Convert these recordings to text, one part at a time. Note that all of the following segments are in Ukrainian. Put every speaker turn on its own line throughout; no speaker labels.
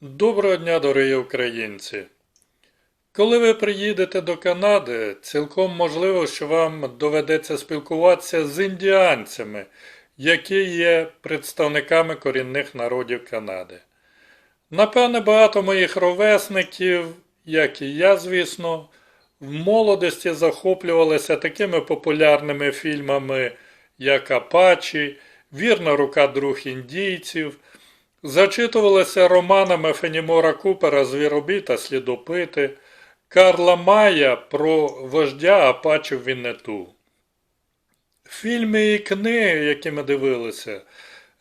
Доброго дня, дорогі українці! Коли ви приїдете до Канади, цілком можливо, що вам доведеться спілкуватися з індіанцями, які є представниками корінних народів Канади. Напевне, багато моїх ровесників, як і я, звісно, в молодості захоплювалися такими популярними фільмами, як Апачі, Вірна рука друг індійців. Зачитувалися романами Фенімора Купера Звіробій та слідопити, Карла Мая про вождя Апачів Віннету. Фільми і книги, які ми дивилися,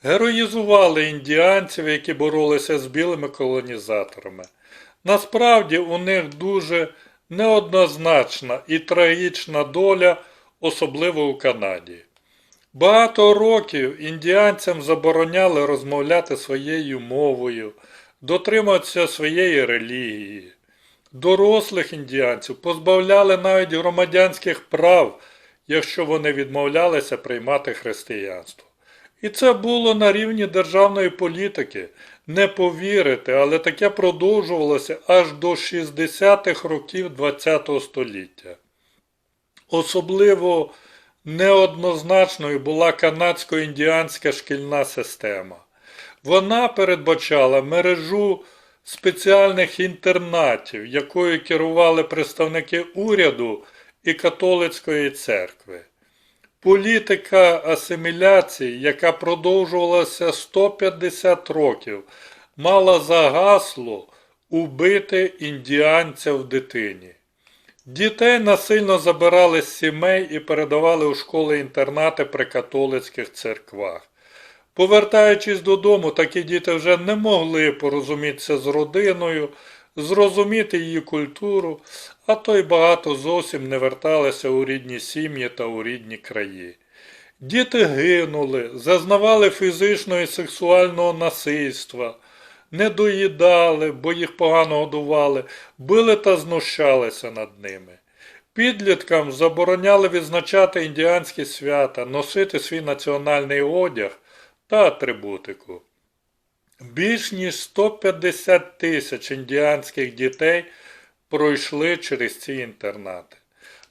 героїзували індіанців, які боролися з білими колонізаторами. Насправді у них дуже неоднозначна і трагічна доля, особливо у Канаді. Багато років індіанцям забороняли розмовляти своєю мовою, дотримуватися своєї релігії. Дорослих індіанців позбавляли навіть громадянських прав, якщо вони відмовлялися приймати християнство. І це було на рівні державної політики. Не повірите, але таке продовжувалося аж до 60-х років ХХ століття. Особливо неоднозначною була канадсько-індіанська шкільна система. Вона передбачала мережу спеціальних інтернатів, якою керували представники уряду і католицької церкви. Політика асиміляції, яка продовжувалася 150 років, мала за гасло убити індіанця в дитині. Дітей насильно забирали з сімей і передавали у школи-інтернати при католицьких церквах. Повертаючись додому, такі діти вже не могли порозумітися з родиною, зрозуміти її культуру, а то й багато зовсім не верталися у рідні сім'ї та у рідні краї. Діти гинули, зазнавали фізичного і сексуального насильства, не доїдали, бо їх погано годували, били та знущалися над ними. Підліткам забороняли відзначати індіанські свята, носити свій національний одяг та атрибутику. Більш ніж 150 тисяч індіанських дітей пройшли через ці інтернати.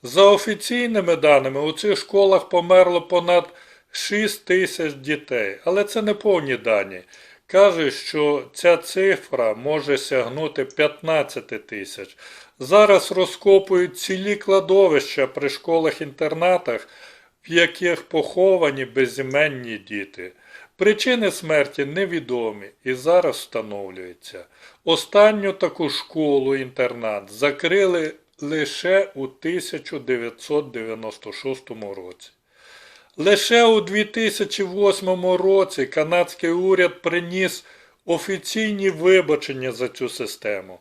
За офіційними даними, у цих школах померло понад 6 тисяч дітей, але це не повні дані. Каже, що ця цифра може сягнути 15 тисяч. Зараз розкопують цілі кладовища при школах-інтернатах, в яких поховані безіменні діти. Причини смерті невідомі і зараз встановлюються. Останню таку школу-інтернат закрили лише у 1996 році. Лише у 2008 році канадський уряд приніс офіційні вибачення за цю систему.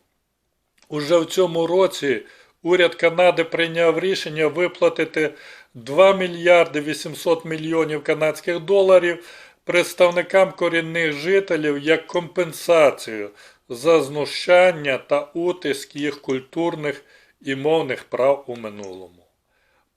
Уже в цьому році уряд Канади прийняв рішення виплатити 2 мільярди 800 мільйонів канадських доларів представникам корінних жителів як компенсацію за знущання та утиск їх культурних і мовних прав у минулому.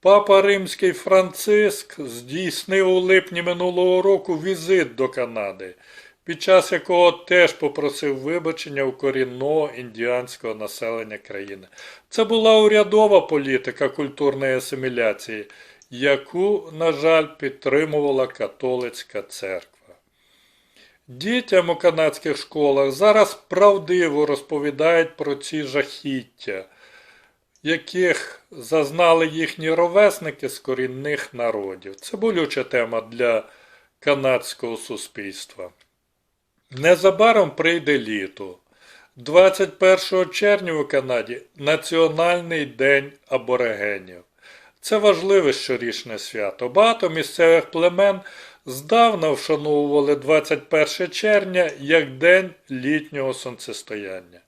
Папа Римський Франциск здійснив у липні минулого року візит до Канади, під час якого теж попросив вибачення у корінного індіанського населення країни. Це була урядова політика культурної асиміляції, яку, на жаль, підтримувала католицька церква. Дітям у канадських школах зараз правдиво розповідають про ці жахіття яких зазнали їхні ровесники з корінних народів. Це болюча тема для канадського суспільства. Незабаром прийде літо. 21 червня у Канаді Національний день аборигенів. Це важливе щорічне свято. Багато місцевих племен здавна вшановували 21 червня як День літнього сонцестояння.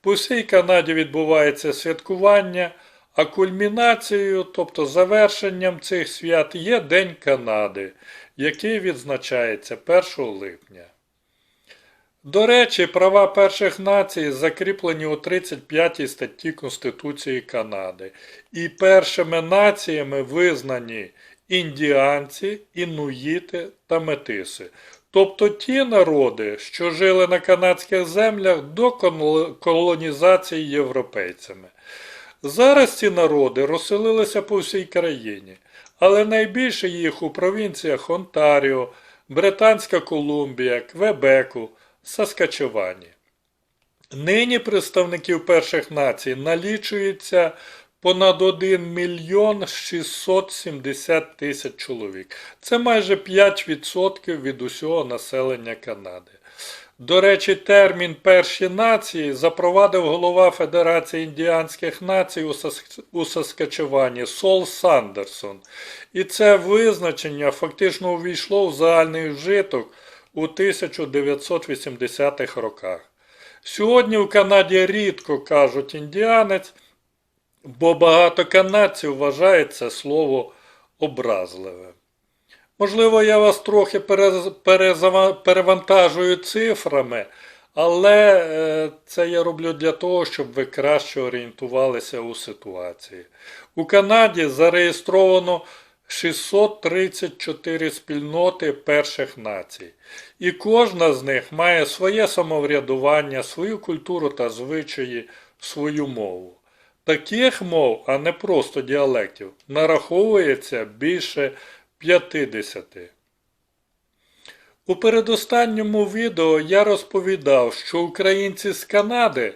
По всій Канаді відбувається святкування, а кульмінацією, тобто завершенням цих свят, є День Канади, який відзначається 1 липня. До речі, права перших націй закріплені у 35 статті Конституції Канади. І першими націями визнані індіанці, інуїти та метиси. тобто ті народи, що жили на канадських землях до колонізації європейцями. Зараз ці народи розселилися по всій країні, але найбільше їх у провінціях Онтаріо, Британська Колумбія, Квебеку, Саскачевані. Нині представників перших націй налічується понад 1 мільйон 670 тисяч чоловік. Це майже 5% від усього населення Канади. До речі, термін перші нації запровадив голова Федерації індіанських націй у, Сас... у Саскачевані Сол Сандерсон. І це визначення фактично увійшло в загальний вжиток у 1980-х роках. Сьогодні в Канаді рідко кажуть індіанець, бо багато канадців вважають це слово образливим. Можливо, я вас трохи перевантажую цифрами, але е, це я роблю для того, щоб ви краще орієнтувалися у ситуації. У Канаді зареєстровано 634 спільноти перших націй, і кожна з них має своє самоврядування, свою культуру та звичаї, свою мову. Таких мов, а не просто діалектів, нараховується більше 50. У передостанньому відео я розповідав, що українці з Канади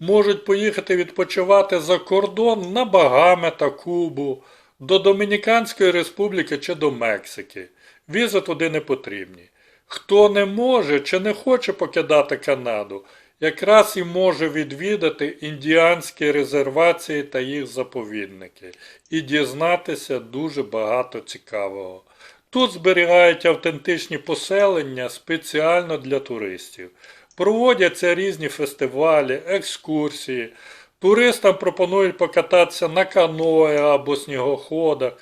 можуть поїхати відпочивати за кордон на Багами та Кубу, до Домініканської Республіки чи до Мексики. Візи туди не потрібні. Хто не може чи не хоче покидати Канаду, якраз і може відвідати індіанські резервації та їх заповідники і дізнатися дуже багато цікавого. Тут зберігають автентичні поселення спеціально для туристів. Проводяться різні фестивалі, екскурсії. Туристам пропонують покататися на каное або снігоходах.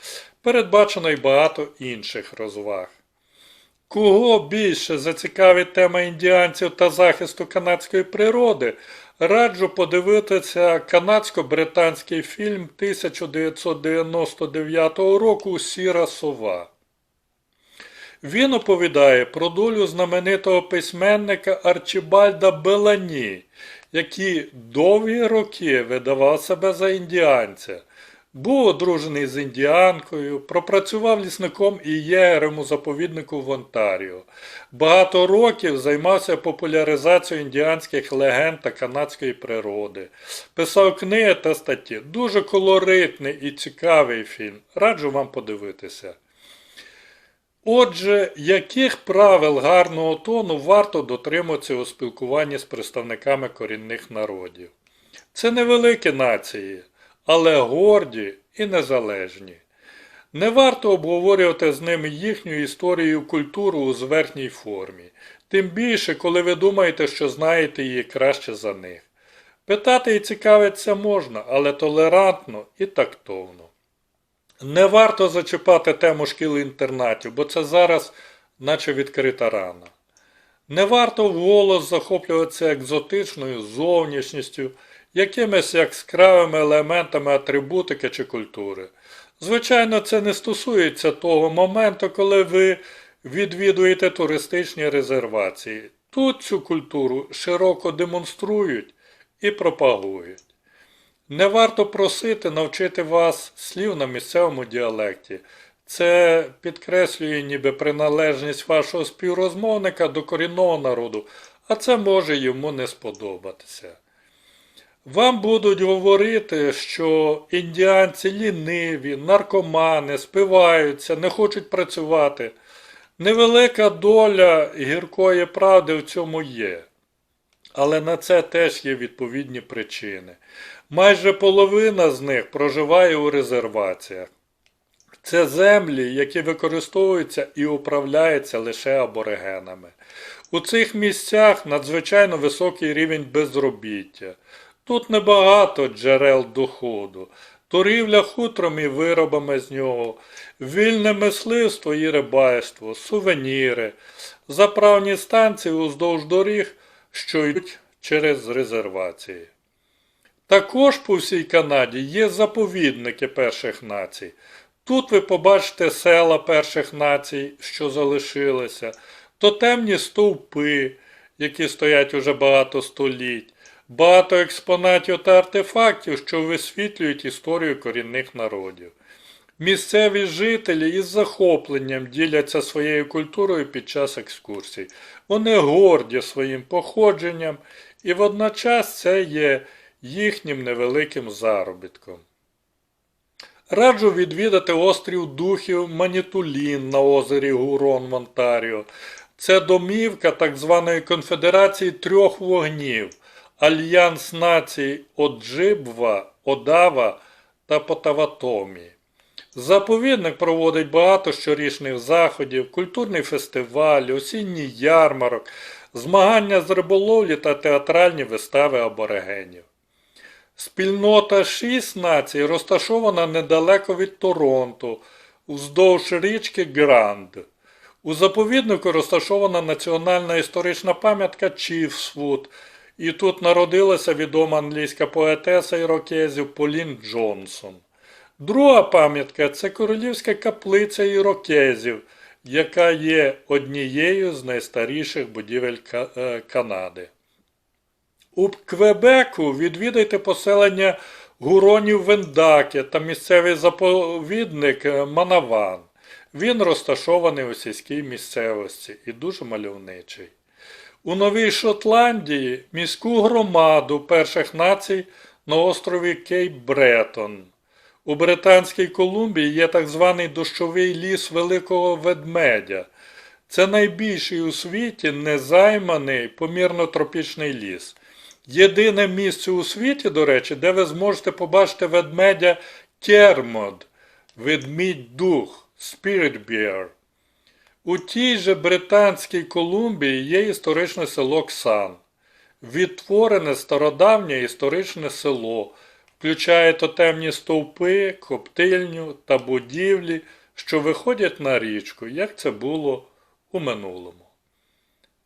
Передбачено й багато інших розваг. Кого більше зацікавить тема індіанців та захисту канадської природи, раджу подивитися канадсько-британський фільм 1999 року Сіра сова. Він оповідає про долю знаменитого письменника Арчибальда Белані, який довгі роки видавав себе за індіанця. Був одружений з індіанкою, пропрацював лісником і єгерем у заповіднику в Онтаріо. Багато років займався популяризацією індіанських легенд та канадської природи. Писав книги та статті. Дуже колоритний і цікавий фільм. Раджу вам подивитися. Отже, яких правил гарного тону варто дотримуватися у спілкуванні з представниками корінних народів? Це невеликі нації, але горді і незалежні. Не варто обговорювати з ними їхню історію культуру у зверхній формі, тим більше, коли ви думаєте, що знаєте її краще за них. Питати і цікавитися можна, але толерантно і тактовно. Не варто зачіпати тему шкіл інтернатів, бо це зараз наче відкрита рана. Не варто вголос захоплюватися екзотичною зовнішністю, якимись яскравими елементами атрибутики чи культури. Звичайно, це не стосується того моменту, коли ви відвідуєте туристичні резервації. Тут цю культуру широко демонструють і пропагують. Не варто просити навчити вас слів на місцевому діалекті. Це підкреслює ніби приналежність вашого співрозмовника до корінного народу, а це може йому не сподобатися. Вам будуть говорити, що індіанці ліниві, наркомани, спиваються, не хочуть працювати. Невелика доля гіркої правди в цьому є. Але на це теж є відповідні причини. Майже половина з них проживає у резерваціях. Це землі, які використовуються і управляються лише аборигенами. У цих місцях надзвичайно високий рівень безробіття. Тут небагато джерел доходу. Торгівля хутром і виробами з нього, вільне мисливство і рибальство, сувеніри, заправні станції уздовж доріг, що йдуть через резервації. Також по всій Канаді є заповідники перших націй. Тут ви побачите села перших націй, що залишилися. тотемні стовпи, які стоять уже багато століть, багато експонатів та артефактів, що висвітлюють історію корінних народів. Місцеві жителі із захопленням діляться своєю культурою під час екскурсій. Вони горді своїм походженням, і водночас це є їхнім невеликим заробітком. Раджу відвідати острів Духів Манітулін на озері Гурон в Онтаріо. Це домівка так званої Конфедерації трьох вогнів Альянс націй Оджибва, Одава та Потаватомі. Заповідник проводить багато щорічних заходів, культурний фестиваль, осінній ярмарок, змагання з риболовлі та театральні вистави аборигенів. Спільнота шість націй розташована недалеко від Торонто, уздовж річки Гранд. У заповіднику розташована національна історична пам'ятка Чіфсвуд, і тут народилася відома англійська поетеса ірокезів Полін Джонсон. Друга пам'ятка це королівська каплиця ірокезів, яка є однією з найстаріших будівель е, Канади. У Квебеку відвідайте поселення гуронів Вендаке та місцевий заповідник е, Манаван. Він розташований у сільській місцевості і дуже мальовничий. У Новій Шотландії міську громаду перших націй на острові Кейп Бретон. У Британській Колумбії є так званий дощовий ліс Великого Ведмедя. Це найбільший у світі незайманий помірно-тропічний ліс. Єдине місце у світі, до речі, де ви зможете побачити ведмедя Кермод, ведмідь дух, Spirit Bear. У тій же Британській Колумбії є історичне село Ксан. Відтворене стародавнє історичне село, включає тотемні стовпи, коптильню та будівлі, що виходять на річку, як це було у минулому.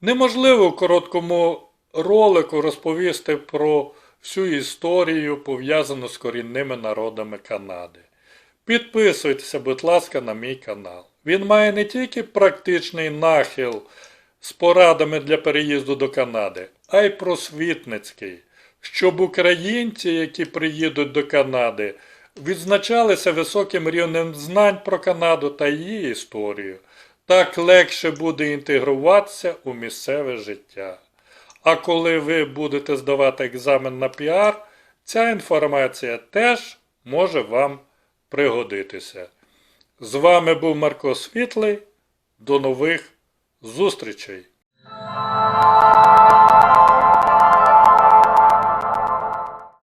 Неможливо в короткому ролику розповісти про всю історію, пов'язану з корінними народами Канади. Підписуйтеся, будь ласка, на мій канал. Він має не тільки практичний нахил з порадами для переїзду до Канади, а й просвітницький, щоб українці, які приїдуть до Канади, відзначалися високим рівнем знань про Канаду та її історію. Так легше буде інтегруватися у місцеве життя. А коли ви будете здавати екзамен на піар, ця інформація теж може вам пригодитися. З вами був Марко Світлий. До нових зустрічей!